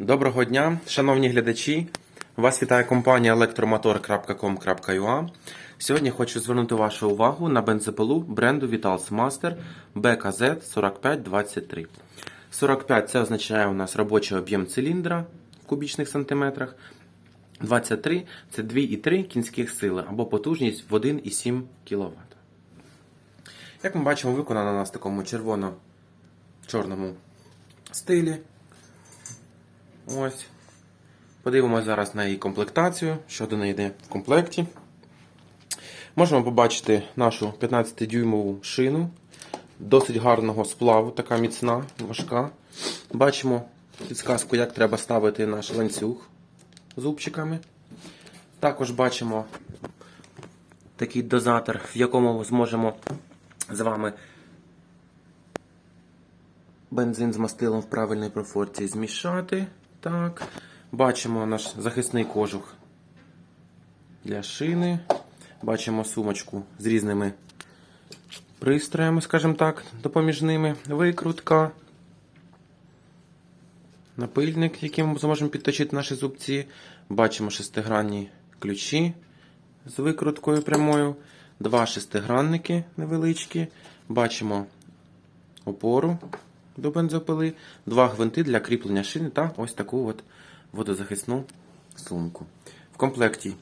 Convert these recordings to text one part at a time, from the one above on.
Доброго дня, шановні глядачі. Вас вітає компанія electromotor.com.ua. Сьогодні хочу звернути вашу увагу на бензопилу бренду Vitals Master BKZ 4523. 45 це означає у нас робочий об'єм циліндра в кубічних сантиметрах. 23 це 2,3 кінських сили або потужність в 1,7 кВт. Як ми бачимо, виконана вона в такому червоно-чорному стилі. Ось. Подивимося зараз на її комплектацію, що до неї йде в комплекті. Можемо побачити нашу 15-дюймову шину. Досить гарного сплаву, така міцна, важка. Бачимо підсказку, як треба ставити наш ланцюг зубчиками. Також бачимо такий дозатор, в якому зможемо з вами бензин з мастилом в правильній пропорції змішати. Так. Бачимо наш захисний кожух для шини. Бачимо сумочку з різними пристроями, скажімо так, допоміжними. Викрутка. Напильник, яким ми зможемо підточити наші зубці. Бачимо шестигранні ключі з викруткою прямою. Два шестигранники невеличкі. Бачимо опору до бензопили, два гвинти для кріплення шини та ось таку от водозахисну сумку. В комплекті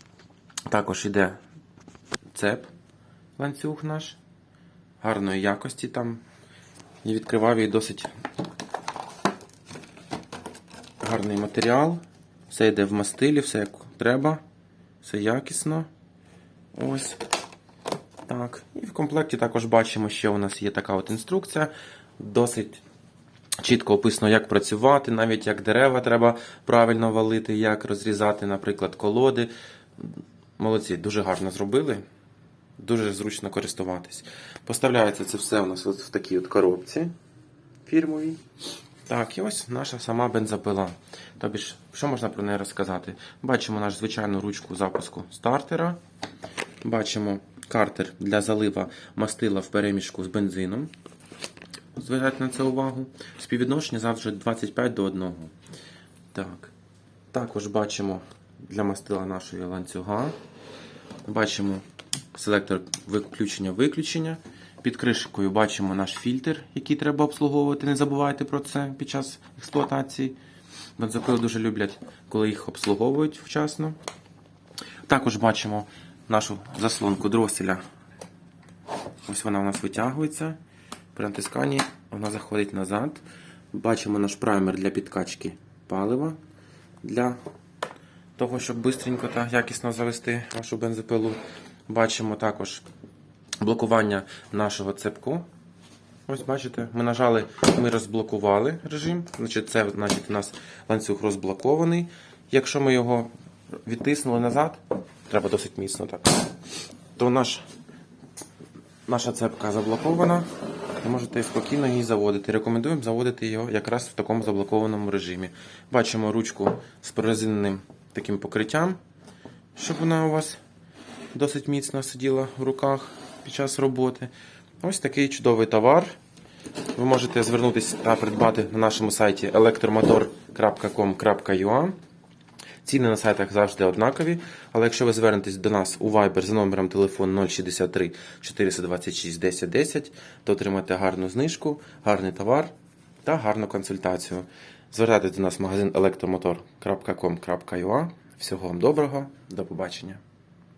також йде цеп, ланцюг наш, гарної якості там. І відкривав її досить гарний матеріал. Все йде в мастилі, все як треба, все якісно. Ось. Так. І в комплекті також бачимо, що у нас є така от інструкція. Досить чітко описано, як працювати, навіть як дерева треба правильно валити, як розрізати, наприклад, колоди. Молодці, дуже гарно зробили. Дуже зручно користуватись. Поставляється це все у нас от в такій от коробці фірмовій. Так, і ось наша сама бензопила. Тобі ж, що можна про неї розказати? Бачимо нашу звичайну ручку запуску стартера. Бачимо картер для залива мастила в перемішку з бензином. Звертайте на це увагу. Співвідношення завжди 25 до 1. Так. Також бачимо для мастила нашої ланцюга. Бачимо селектор включення-виключення. Під кришкою бачимо наш фільтр, який треба обслуговувати. Не забувайте про це під час експлуатації. Бензопили дуже люблять, коли їх обслуговують вчасно. Також бачимо нашу заслонку дроселя. Ось вона у нас витягується. При натисканні вона заходить назад. Бачимо наш праймер для підкачки палива. Для того, щоб швидко та якісно завести вашу бензопилу. Бачимо також блокування нашого цепку. Ось бачите, ми нажали, ми розблокували режим. Значить, Це значить, у нас ланцюг розблокований. Якщо ми його відтиснули назад, треба досить міцно так, то наш, наша цепка заблокована. Ви можете спокійно її заводити. Рекомендуємо заводити його якраз в такому заблокованому режимі. Бачимо ручку з прорезиненим таким покриттям, щоб вона у вас досить міцно сиділа в руках під час роботи. Ось такий чудовий товар. Ви можете звернутися та придбати на нашому сайті electromotor.com.ua. Ціни на сайтах завжди однакові, але якщо ви звернетесь до нас у Viber за номером телефону 063 426 10 10, то отримаєте гарну знижку, гарний товар та гарну консультацію. Звертайтесь до нас в магазин електромотор.com.ua. Всього вам доброго, до побачення.